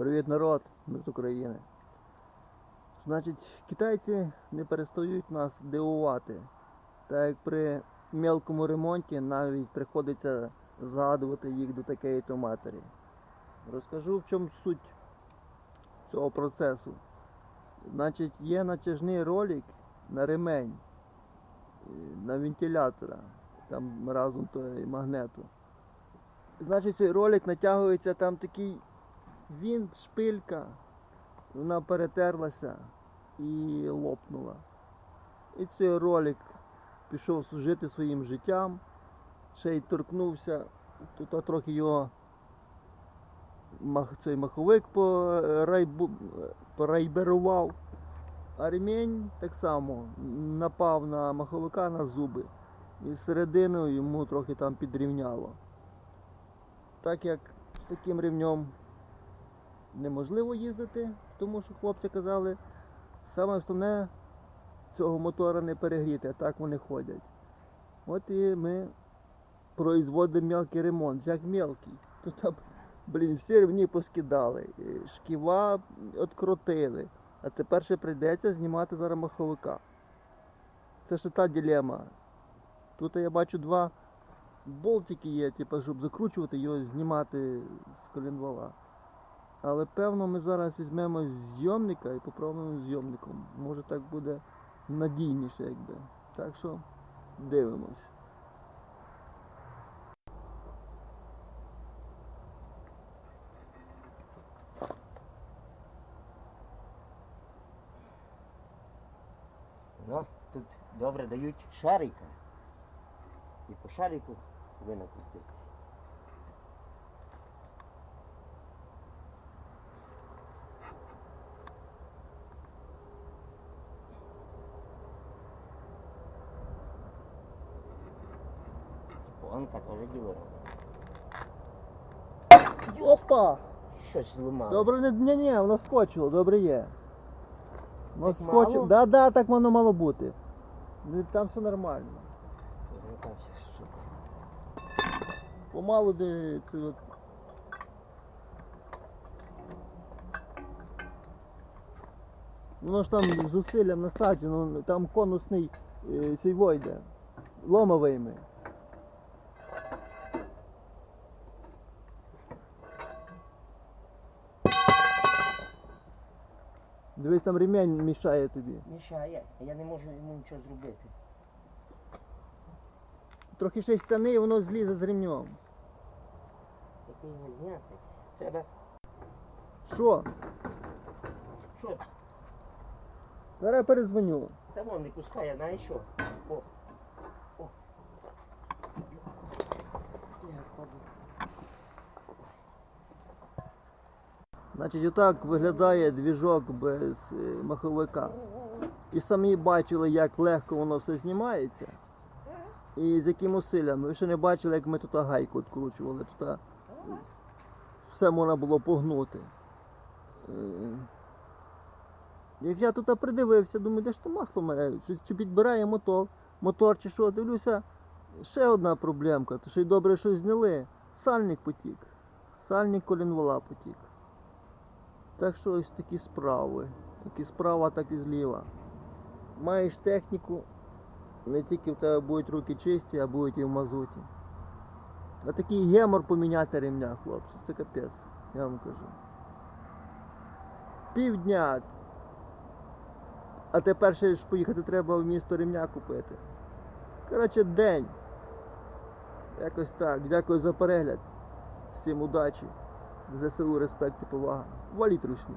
Привіт, народ, ми з України. Значить, китайці не перестають нас дивувати. Так як при мелкому ремонті навіть приходиться згадувати їх до такої то матері. Розкажу в чому суть цього процесу. Значить, є натяжний ролик на ремень, е, на вентилятора, там разом то і магнету. Значить, цей ролик натягується там такий він, шпилька, вона перетерлася і лопнула. І цей ролик пішов служити своїм життям, ще й торкнувся, тут трохи його цей маховик порайбу, порайберував, а ремінь так само напав на маховика на зуби. І серединою йому трохи там підрівняло. Так як з таким ремнем неможливо їздити, тому що хлопці казали, саме основне цього мотора не перегріти, а так вони ходять. От і ми производимо мелкий ремонт. Як мелкий. Тут, блін, всі рівні поскидали, шківа відкрутили. А тепер ще прийдеться знімати зараз маховика. Це ще та дилема. Тут я бачу два болтики є, типу, щоб закручувати його, знімати з коленвала. Але певно ми зараз візьмемо зйомника і попробуємо зйомником. Може так буде надійніше, якби. Так що дивимось. Ну, тут добре дають шарика. І по шарику ви накрутитесь. Онка теж діло. Опа! Щось зламало. Добре, не, ні, ні, воно скочило, добре є. Воно Так скочило. Да, да, так воно мало бути. Ну, Там все нормально. Злякався, сука. Помалу де це от. Воно ж там зусиллям насаджено, там конусний е, цей войде. Ломовими. Дивись, там ремінь мішає тобі. Мішає, а я не можу йому нічого зробити. Трохи ще й стани, і воно злізе з ремнем. Який не зняти. Треба. Що? Що? Зараз я перезвоню. Та вон не пускає, знаєш що? О. О. Я впаду. Значить, отак виглядає двіжок без е, маховика. І самі бачили, як легко воно все знімається. І з яким усиллям. Ви ще не бачили, як ми тут гайку відкручували. Тут все можна було погнути. Е, Як я тут придивився, думаю, де ж то масло мене? Чи, чи підбирає мотор, мотор чи що, дивлюся, ще одна проблемка, то ще й добре щось зняли. Сальник потік. Сальник колінвала потік. Так що ось такі справи. Такі справа, так і зліва. Маєш техніку, не тільки в тебе будуть руки чисті, а будуть і в мазуті. А такий гемор поміняти ремня, хлопці, це капець, я вам кажу. Півдня. А тепер ще ж поїхати треба в місто ремня купити. Коротше, день. Якось так. Дякую за перегляд. Всім удачі. ЗСУ, респект і повага. Валіть ручні.